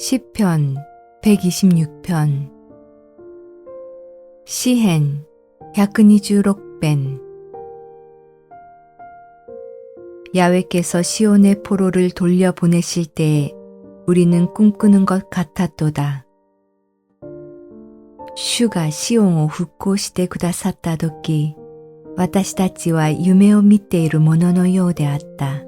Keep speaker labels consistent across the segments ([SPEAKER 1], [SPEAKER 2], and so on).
[SPEAKER 1] 시편 126편 시헨 야크니주 록벤 야외께서 시온의 포로를 돌려보내실 때에 우리는 꿈꾸는 것 같았도다. 슈가 시온을 후고시대 구다사다 도끼 와타시다치와 유메오 미테이루 모노노 요데았다.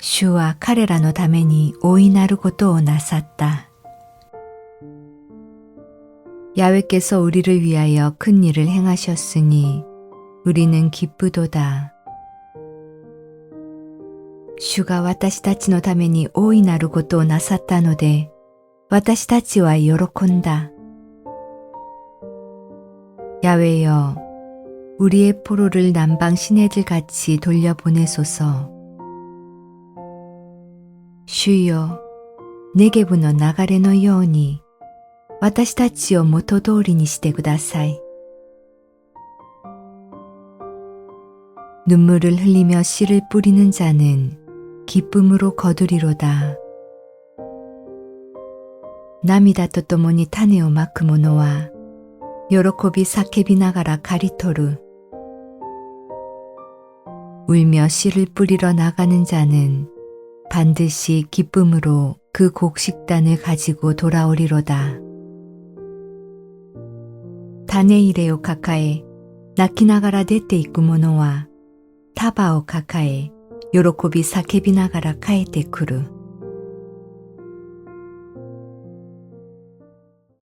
[SPEAKER 1] 主は彼らのために大いなることをなさった。 야외께서 우리를 위하여 큰 일을 행하셨으니 우리는 기쁘도다. 주가 私たちのために大いなることをなさったので、私たちは喜んだ。 야외여, 우리의 포로를 남방 시내들 같이 돌려보내소서. 주여、ネゲブの流れのように、私たちを元通りにしてください。 눈물을 흘리며 씨를 뿌리는 자는 기쁨으로 거두리로다. 涙とともに種をまく者は、喜び叫びながら刈り取る。 울며 씨를 뿌리러 나가는 자는 반드시 기쁨으로 그 곡식단을 가지고 돌아오리로다. 다네이레요 카카에 나키나가라 데떼 이쿠모노와 타바오 카카에 요로코비 사케비나가라 카에테 쿠루